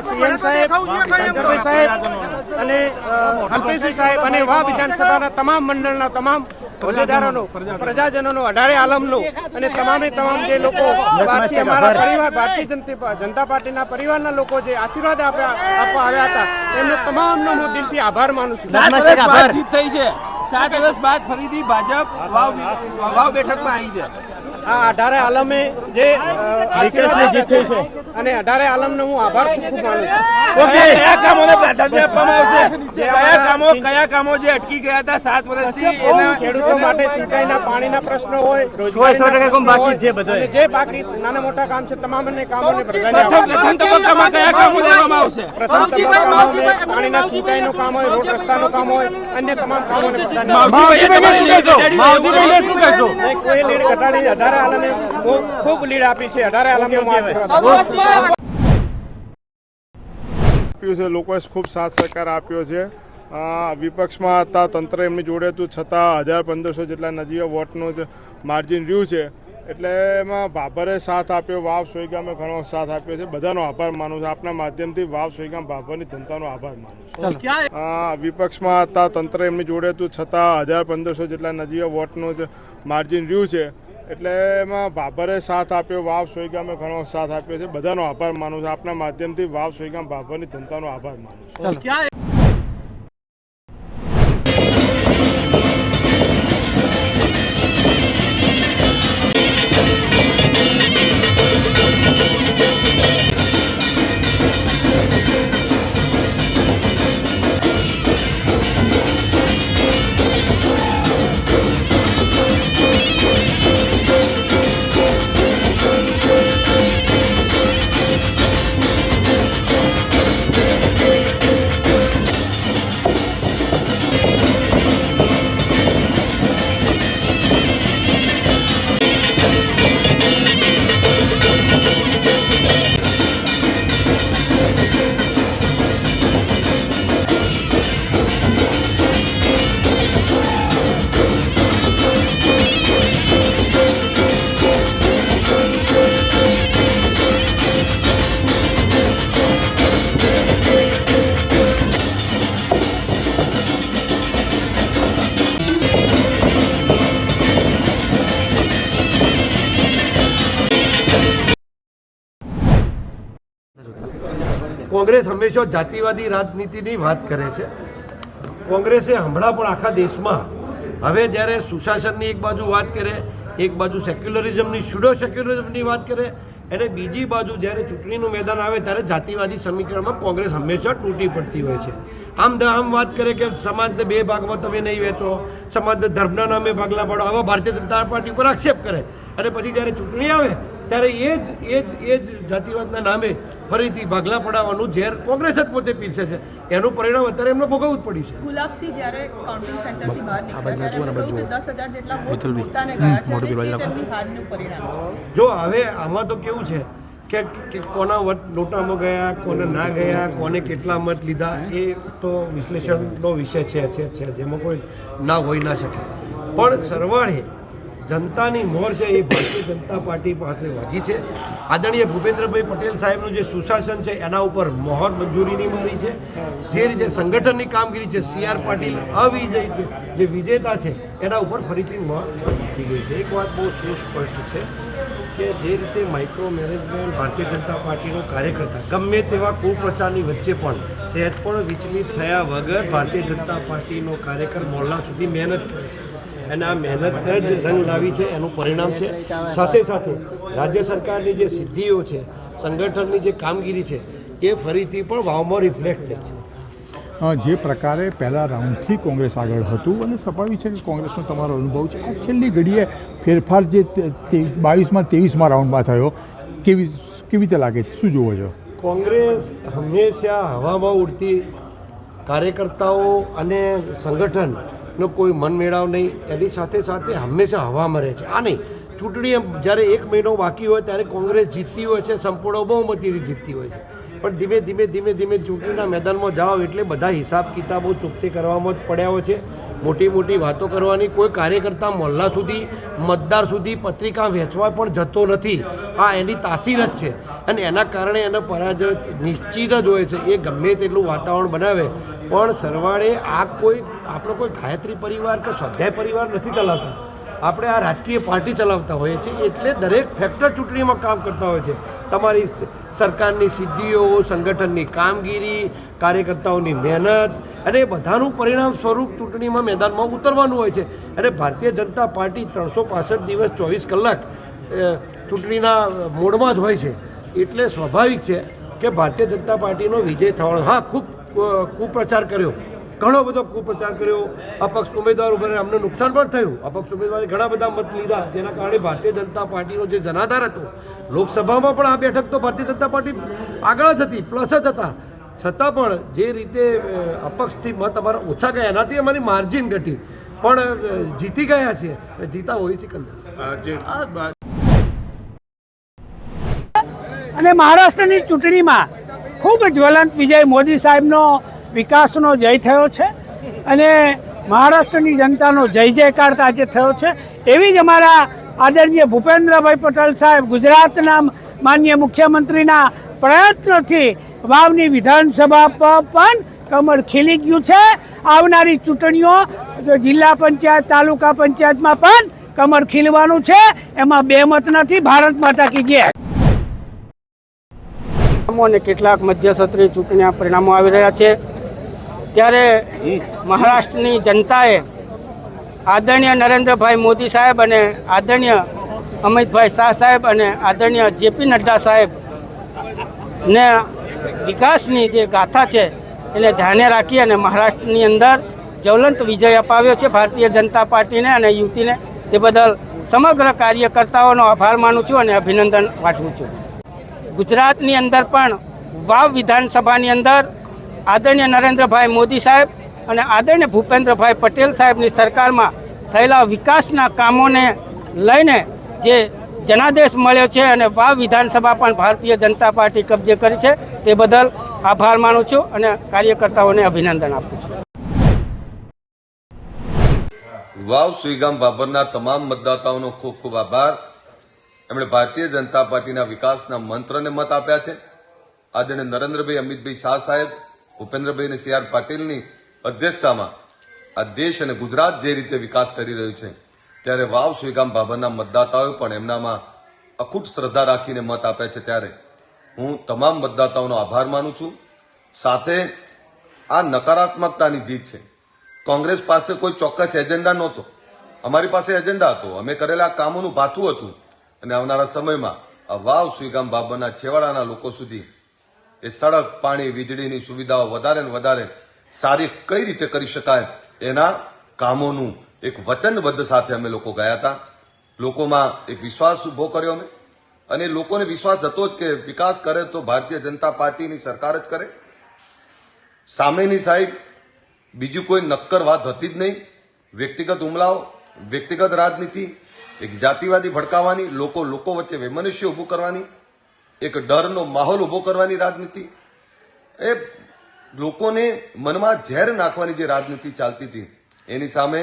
અમારા સીએમ સાહેબ શંકરભાઈ સાહેબ અને અ, સાહેબ અને વાહ વિધાનસભાના તમામ મંડળના તમામ હોદ્દેદારોનો પ્રજાજનોનો અઢારે આલમનો અને તમામે તમામ જે લોકો અમારા પરિવાર ભારતીય જનતા પાર્ટીના પરિવારના લોકો જે આશીર્વાદ આપવા આવ્યા હતા એમનો તમામનો હું દિલથી આભાર માનું છું. થઈ છે. સાત વર્ષ બાદ ફરીથી ભાજપ વાવ બેઠકમાં આવી છે. આ અઢારે આલમે જે આશીર્વાદ આપ્યા છે. અને અઢારે આલમનો હું આભાર ખૂબ ખૂબ માનું છું. કયા કામોને પ્રાધાન્ય આપવામાં આવશે? કયા કામો કયા કામો જે અટકી ગયા હતા સાત વર્ષથી એના ખેડૂતો માટે સિંચાઈના પાણીના પ્રશ્નો હોય રોજગારી કામ બાકી જે છે બધાય. જે બાકી નાના મોટા કામ છે તમામને કામોને પ્રાધાન્ય પ્રથમ તબક્કામાં કયા કામો લેવામાં આવશે? પ્રથમ તબક્કામાં પાણીના સિંચાઈનું કામ હોય રોડ રસ્તાનું કામ હોય અન્ય તમામ કામોને પ્રાધાન્ય માવજીભાઈ શું કહેશો? કોઈ લેડ ઘટાડી અઢારે આલમે ખૂબ લીડ આપી છે. અઢારે. આપ્યું છે લોકોએ ખૂબ સાથ સહકાર આપ્યો છે. વિપક્ષમાં હતા તંત્ર એમની જોડે હતું છતાં હજાર પંદરસો જેટલા નજીવા વોટનું જ માર્જિન રહ્યું છે. એટલે એમાં ભાભરે સાથ આપ્યો વાવ સોયગામે ઘણો સાથ આપ્યો છે. બધાનો આભાર માનું છું. આપના માધ્યમથી વાવ સોયગામ ભાભરની જનતાનો આભાર માનું છું. વિપક્ષમાં હતા તંત્ર એમની જોડે હતું છતાં હજાર પંદરસો જેટલા નજીવા વોટનું જ માર્જિન રહ્યું છે. એટલે એમાં ભાભરે સાથ આપ્યો વાવ સોયગામે ઘણો સાથ આપ્યો છે. બધાનો આભાર માનું છું. આપના માધ્યમથી વાવ સોયગામ ભાભરની જનતાનો આભાર માનું છું. કોંગ્રેસ હંમેશા જાતિવાદી રાજનીતિની વાત કરે છે. કોંગ્રેસે હમણાં પણ આખા દેશમાં હવે જ્યારે સુશાસનની એક બાજુ વાત કરે, એક બાજુ સેક્યુલરિઝમની, સ્યુડો સેક્યુલરિઝમની વાત કરે, અને બીજી બાજુ જ્યારે ચૂંટણીનું મેદાન આવે ત્યારે જાતિવાદી સમીકરણમાં કોંગ્રેસ હંમેશા તૂટી પડતી હોય છે. આમ આમ વાત કરે કે સમાજને બે ભાગમાં તમે નહીં વેચો સમાજને ધર્મના નામે ભાગલા પાડો, આવા ભારતીય જનતા પાર્ટી પર આક્ષેપ કરે. અને પછી જ્યારે ચૂંટણી આવે ત્યારે એ જ એ જ એ જ જાતિવાદના નામે ફરીથી ભાગલા પડાવવાનું ઝેર કોંગ્રેસ જ પોતે પીરસે છે. એનું પરિણામ અત્યારે એમને ભોગવવું જ પડ્યું છે. ગુલાબસિંહ જ્યારે કાઉન્ટિંગ સેન્ટરથી બહાર નીકળ્યા ત્યારે દસ હજાર જેટલા વોટ પોતાને ગયા છે તેમની હારનું પરિણામ છે. જો હવે આમાં તો કેવું છે કે કોના વટ નોટામાં ગયા કોને ના ગયા કોને કેટલા મત લીધા એ તો વિશ્લેષણનો વિષય છે છે છે જેમાં કોઈ ના હોઈ ના શકે. પણ સરવાળે જનતાની મોર છે એ ભારતીય જનતા પાર્ટી પાસે વાગી છે. આદરણીય ભૂપેન્દ્રભાઈ પટેલ સાહેબનું જે સુશાસન છે, એના ઉપર મોહર મંજૂરીની મળી છે. જે રીતે સંગઠનની કામગીરી છે, સી આર પાટીલ અવિજય જે વિજેતા છે, એના ઉપર ફરીથી મોહર થઈ ગઈ છે. એક વાત બહુ સુસ્પષ્ટ છે કે જે રીતે માઇક્રો મેનેજમેન્ટ ભારતીય જનતા પાર્ટીનો કાર્યકર્તા, ગમે તેવા કુપ્રચારની વચ્ચે પણ સહેજ પણ વિચલિત થયા વગર ભારતીય જનતા પાર્ટીનો કાર્યકર મોરલા સુધી મહેનત કરે. અને આ મહેનત જ રંગ લાવી છે એનું પરિણામ છે. સાથે સાથે રાજ્ય સરકારની જે સિદ્ધિઓ છે સંગઠનની જે કામગીરી છે એ ફરીથી પણ વાવમાં રિફ્લેક્ટ થઈ છે. જે પ્રકારે પહેલા રાઉન્ડથી કોંગ્રેસ આગળ હતું અને સ્વાભાવિક છે કે કોંગ્રેસનો તમારો અનુભવ છે આ છેલ્લી ઘડીએ ફેરફાર જે બાવીસમાં ત્રેવીસમાં રાઉન્ડમાં થયો કેવી કેવી રીતે લાગે? શું જુઓ છો? કોંગ્રેસ હંમેશા હવામાં ઉડતી કાર્યકર્તાઓ અને સંગઠનનો કોઈ મન મેળાવ નહીં. એની સાથે સાથે હંમેશા હવામાં રહે છે. આ નહીં. ચૂંટણી જ્યારે એક મહિનો બાકી હોય ત્યારે કોંગ્રેસ જીતતી હોય છે, સંપૂર્ણ બહુમતીથી જીતતી હોય છે. પણ ધીમે ધીમે ધીમે ધીમે ચૂંટણીના મેદાનમાં જાઓ એટલે બધા હિસાબ કિતાબો ચૂકતી કરવામાં જ પડ્યા હોય છે. મોટી મોટી વાતો કરવાની કોઈ કાર્યકર્તા મોહલ્લા સુધી, મતદાર સુધી પત્રિકા વેચવા પણ જતો નથી. આ એની તાસીર જ છે. અને એના કારણે એનો પરાજય નિશ્ચિત જ હોય છે. એ ગમે તેટલું વાતાવરણ બનાવે. પણ સરવાળે આ કોઈ, આપણો કોઈ ગાયત્રી પરિવાર કે સ્વાધ્યાય પરિવાર નથી ચલાવતા. આપણે આ રાજકીય પાર્ટી ચલાવતા હોઈએ છીએ. એટલે દરેક ફેક્ટર ચૂંટણીમાં કામ કરતા હોય છે. તમારી સરકારની સિદ્ધિઓ, સંગઠનની કામગીરી, કાર્યકર્તાઓની મહેનત અને બધાનું પરિણામ સ્વરૂપ ચૂંટણીમાં મેદાનમાં ઉતરવાનું હોય છે. અને ભારતીય જનતા પાર્ટી ત્રણસો પાસઠ દિવસ ચોવીસ કલાક ચૂંટણીના મોડમાં જ હોય છે. એટલે સ્વાભાવિક છે કે ભારતીય જનતા પાર્ટીનો વિજય થવાનો, હા, ખૂબ કુપ્રચાર કર્યો. ઘણો બધો કુપ્રચાર કર્યો. અપક્ષ ઉમેદવાર ઉપર અમને નુકસાન પણ થયું. અપક્ષ ઉમેદવારે ઘણા બધા મત લીધા. જેના કારણે ભારતીય જનતા પાર્ટીનો જે જનાધાર હતો લોકસભામાં પણ આ બેઠક તો ભારતીય જનતા પાર્ટી આગળ જ હતી પ્લસ જ હતા. છતાં પણ જે રીતે અપક્ષથી મત અમારા ઓછા ગયા એનાથી અમારી માર્જિન ઘટી. પણ જીતી ગયા છે. જીતા હોય સિકંદર અને મહારાષ્ટ્રની ચૂંટણીમાં ખૂબ જ્વલંત વિજય મોદી સાહેબનો વિકાસનો જય થયો છે અને મહારાષ્ટ્રની જનતાનો જય જયકાર આજે થયો છે. એવી જ અમારા આદરણીય ભૂપેન્દ્રભાઈ પટેલ સાહેબ ગુજરાતના માન્ય મુખ્યમંત્રીના પ્રયત્નોથી વાવની વિધાનસભા પર પણ કમર ખીલી ગયું છે. આવનારી ચૂંટણીઓ જિલ્લા પંચાયત, તાલુકા પંચાયતમાં પણ કમર ખીલવાનું છે. એમાં બે મત નથી, ભારત માતા કી જય. અને કેટલાક મધ્યસત્રી ચૂંટણીના પરિણામો આવી રહ્યા છે. ત્યારે મહારાષ્ટ્રની જનતાએ આદરણીય નરેન્દ્રભાઈ મોદી સાહેબ અને આદરણીય અમિતભાઈ શાહ સાહેબ અને આદરણીય જેપી નડ્ડા સાહેબ ને વિકાસની જે ગાથા છે એને ધ્યાને રાખી અને મહારાષ્ટ્રની અંદર જ્વલંત વિજય અપાવ્યો છે ભારતીય જનતા પાર્ટીને અને યુવતીને તે બદલ સમગ્ર કાર્યકર્તાઓનો આભાર માનું છું અને અભિનંદન પાઠવું છું. ગુજરાતની અંદર પણ વાવ વિધાનસભાની અંદર આદરણીય નરેન્દ્રભાઈ મોદી સાહેબ અને આદરણીય ભૂપેન્દ્રભાઈ પટેલ સાહેબની સરકારમાં થયેલા વિકાસના કામોને લઈને જે જનાદેશ મળ્યો છે અને વાવ વિધાનસભા પણ ભારતીય જનતા પાર્ટી કબજે કરી છે, તે બદલ આભાર માનું છું અને કાર્યકર્તાઓને અભિનંદન આપું છું. વાવ સુઈગામ બાબરના તમામ મતદાતાઓનો ખૂબ ખૂબ આભાર. એમણે ભારતીય જનતા પાર્ટીના વિકાસના મંત્રને મત આપ્યા છે. આદરણીય નરેન્દ્રભાઈ અમિતભાઈ શાહ સાહેબ ભૂપેન્દ્રભાઈ અને સી આર પાટીલની અધ્યક્ષતામાં આ દેશ અને ગુજરાત જે રીતે વિકાસ કરી રહ્યું છે, ત્યારે વાવ શ્રીગામ બાબરના મતદાતાઓએ પણ એમનામાં અખૂટ શ્રદ્ધા રાખીને મત આપ્યા છે ત્યારે. હું તમામ મતદાતાઓનો આભાર માનું છું. સાથે આ નકારાત્મકતાની જીત છે. કોંગ્રેસ પાસે કોઈ ચોક્કસ એજન્ડા નહોતો. અમારી પાસે એજન્ડા હતો. અમે કરેલા કામોનું ભાથું હતું. અને આવનારા સમયમાં આ વાવ શ્રીગામ બાબરના છેવાડાના લોકો સુધી એ સડક પાણી વીજળીની સુવિધાઓ વધારે ને વધારે સારી કઈ રીતે કરી શકાય એના કામોનું એક વચનબદ્ધ સાથે અમે લોકો ગયા હતા. લોકોમાં એક વિશ્વાસ ઊભો કર્યો અમે. અને લોકોને વિશ્વાસ હતો જ કે વિકાસ કરે તો ભારતીય જનતા પાર્ટીની સરકાર જ કરે. સામેની સાઈડ બીજું કોઈ નક્કર વાત હતી જ નહીં. વ્યક્તિગત હુમલાઓ, વ્યક્તિગત રાજનીતિ, એક જાતિવાદી ભડકાવાની, લોકો લોકો વચ્ચે વૈમનુષ્ય ઊભું કરવાની એક ડરનો માહોલ ઊભો કરવાની રાજનીતિ. એ લોકોને મનમાં ઝેર નાખવાની જે રાજનીતિ ચાલતી હતી, એની સામે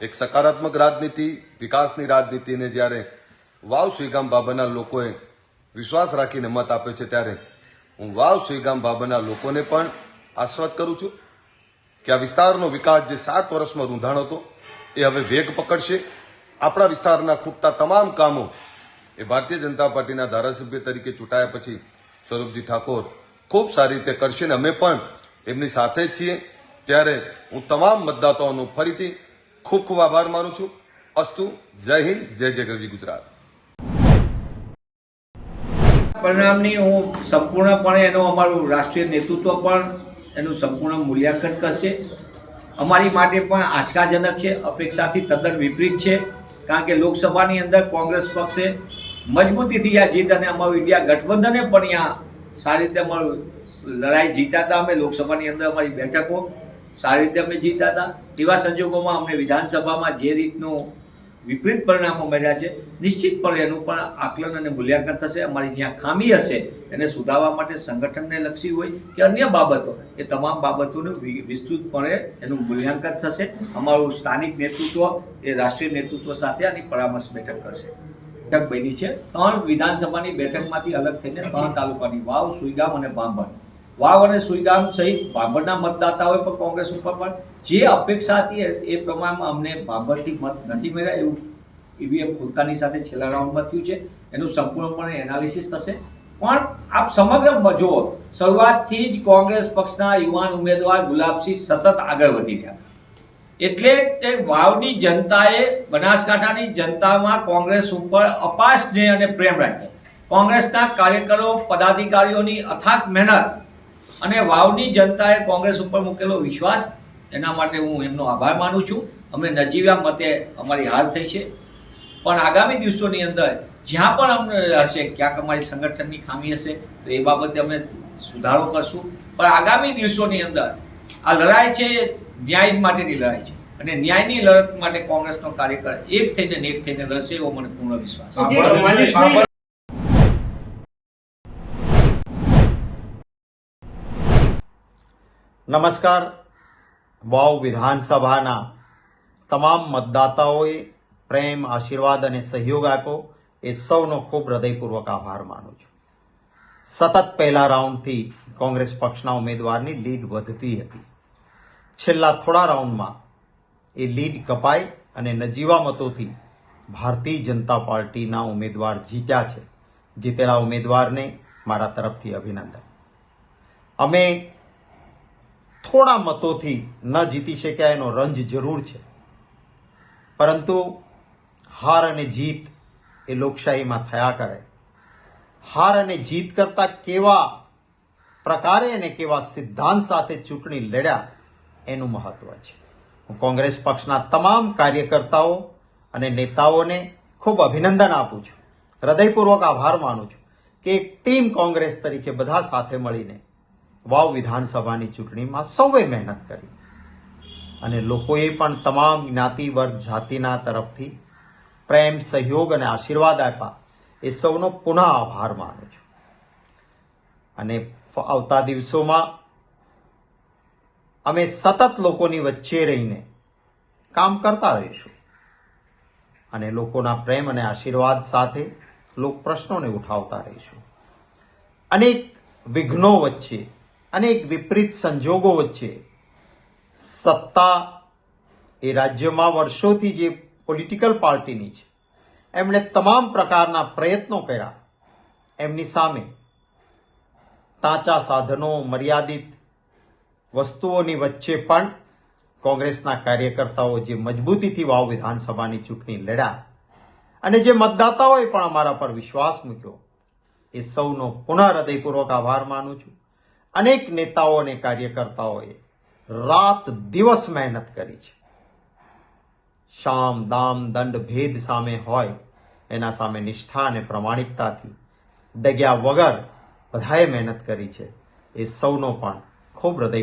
એક સકારાત્મક રાજનીતિ, વિકાસની રાજનીતિને જ્યારે વાવ સુઈગામ બાબાના લોકોએ વિશ્વાસ રાખીને મત આપ્યો છે ત્યારે હું વાવ સુઈગામ બાબાના લોકોને પણ આશ્વાસ કરું છું કે આ વિસ્તારનો વિકાસ જે સાત વર્ષમાં રૂંધાણો હતો, એ હવે વેગ પકડશે. આપણા વિસ્તારના ખૂટતા તમામ કામો એ ભારતીય જનતા પાર્ટીના ધારાસભ્ય તરીકે ચૂંટાયા પછી સ્વરૂપજી ઠાકોર ખૂબ સારી રીતે કરશે અને અમે પણ એમની સાથે છીએ. ત્યારે હું તમામ મતદાતાઓનો ફરીથી ખૂબ ખૂબ આભાર માનું છું. અસ્તુ, જય હિન્દ, જય જય ગરવી ગુજરાત. પરિણામની હું સંપૂર્ણપણે એનું અમારું રાષ્ટ્રીય નેતૃત્વ પણ એનું સંપૂર્ણ મૂલ્યાંકન કરશે. અમારી માટે પણ આંચકાજનક છે, અપેક્ષાથી તદ્દન વિપરીત છે. કારણ કે લોકસભાની અંદર કોંગ્રેસ પક્ષે મજબૂતીથી આ જીત અને અમારું ઇન્ડિયા ગઠબંધને પણ અહીંયા સારી રીતે અમારું લડાઈ જીતા હતા. અમે લોકસભાની અંદર અમારી બેઠકો સારી રીતે અમે જીતા હતા. એવા સંજોગોમાં અમને વિધાનસભામાં જે રીતનું વિપરીત પરિણામો મળ્યા છે. નિશ્ચિતપણે એનું પણ આકલન અને મૂલ્યાંકન થશે. અમારી જ્યાં ખામી હશે, એને સુધારવા માટે સંગઠનને લક્ષી હોય કે અન્ય બાબતો, એ તમામ બાબતોનું વિસ્તૃતપણે એનું મૂલ્યાંકન થશે. અમારું સ્થાનિક નેતૃત્વ એ રાષ્ટ્રીય નેતૃત્વ સાથે આની પરામર્શ બેઠક કરશે. બેઠક બની છે. ત્રણ વિધાનસભાની બેઠકમાંથી અલગ થઈને ત્રણ તાલુકાની વાવ, સુઈગામ અને ભાંભર વાવ અને સુઈગામ સહિત બાબરના મતદાતાઓએ પણ કોંગ્રેસ ઉપર પણ જે અપેક્ષા હતી એ- પ્રમાણમાં અમને બાબરથી મત નથી મળ્યા એવું ઈવીએમ ખુલતાની સાથે છેલ્લા રાઉન્ડમાં થયું છે. એનું સંપૂર્ણપણે એનાલિસિસ થશે. પણ આપ સમગ્ર જુઓ, શરૂઆતથી જ કોંગ્રેસ પક્ષના યુવાન ઉમેદવાર ગુલાબસિંહ સતત આગળ વધી રહ્યા હતા. એટલે કે વાવની જનતાએ, બનાસકાંઠાની જનતામાં કોંગ્રેસ ઉપર અપાર સ્નેહ અને પ્રેમ રાખ્યો. કોંગ્રેસના કાર્યકરો, પદાધિકારીઓની અથાગ મહેનત અને વાવની જનતાએ કોંગ્રેસ ઉપર મૂકેલો વિશ્વાસ એના માટે હું એમનો આભાર માનું છું. અમને નજીવ્યા મતે અમારી હાર થઈ છે. પણ આગામી દિવસોની અંદર જ્યાં પણ અમને હશે ક્યાંક અમારી સંગઠનની ખામી હશે તો એ બાબતે અમે સુધારો કરશું. પણ આગામી દિવસોની અંદર આ લડાઈ છે એ ન્યાય માટેની લડાઈ છે. અને ન્યાયની લડત માટે કોંગ્રેસનો કાર્યકર એક થઈને ને એક થઈને લડશે એવો મને પૂર્ણ વિશ્વાસ છે મનીષભાઈ નમસ્કાર. વાવ વિધાનસભાના તમામ મતદાતાઓએ પ્રેમ, આશીર્વાદ અને સહયોગ આપ્યો. એ સૌનો ખૂબ હૃદયપૂર્વક આભાર માનું છું. સતત પહેલા રાઉન્ડથી કોંગ્રેસ પક્ષના ઉમેદવારની લીડ વધતી હતી. છેલ્લા થોડા રાઉન્ડમાં એ લીડ કપાઈ અને નજીવા મતોથી ભારતીય જનતા પાર્ટીના ઉમેદવાર જીત્યા છે. જીતેલા ઉમેદવારને મારા તરફથી અભિનંદન. અમે થોડા મતોથી ન જીતી શક્યા એનો રંજ જરૂર છે. પરંતુ હાર અને જીત એ લોકશાહીમાં થયા કરે. હાર અને જીત કરતા કેવા પ્રકારે અને કેવા સિદ્ધાંત સાથે ચૂંટણી લડ્યા એનું મહત્વ છે. હું કોંગ્રેસ પક્ષના તમામ કાર્યકર્તાઓ અને નેતાઓને ખૂબ અભિનંદન આપું છું. હૃદયપૂર્વક આભાર માનું છું કે એક ટીમ કોંગ્રેસ તરીકે બધા સાથે મળીને વાવ વિધાનસભાની ચૂંટણીમાં સૌએ મહેનત કરી. અને લોકોએ પણ તમામ જ્ઞાતિ વર્ગ જાતિના તરફથી પ્રેમ, સહયોગ અને આશીર્વાદ આપ્યા. એ સૌનો પુનઃ આભાર માનું છું. અને આવતા દિવસોમાં અમે સતત લોકોની વચ્ચે રહીને કામ કરતા રહીશું. અને લોકોના પ્રેમ અને આશીર્વાદ સાથે લોક પ્રશ્નોને ઉઠાવતા રહીશું. અનેક વિઘ્નો વચ્ચે અનેક વિપરીત સંજોગો વચ્ચે સત્તા એ રાજ્યમાં વર્ષોથી જે પોલિટિકલ પાર્ટીની છે, એમણે તમામ પ્રકારના પ્રયત્નો કર્યા. એમની સામે તાંચા સાધનો, મર્યાદિત વસ્તુઓની વચ્ચે પણ કોંગ્રેસના કાર્યકર્તાઓ જે મજબૂતીથી વાવ વિધાનસભાની ચૂંટણી લડ્યા અને જે મતદાતાઓએ પણ અમારા પર વિશ્વાસ મૂક્યો, એ સૌનો પુનઃ હૃદયપૂર્વક આભાર માનું છું. અનેક નેતાઓ અને કાર્યકર્તાઓએ રાત દિવસ મહેનત કરી છે. શામ દામ દંડ ભેદ સામે હોય, એના સામે નિષ્ઠા અને પ્રમાણિકતાથી ડગ્યા વગર બધાએ મહેનત કરી છે. એ સૌનો પણ ખૂબ હૃદય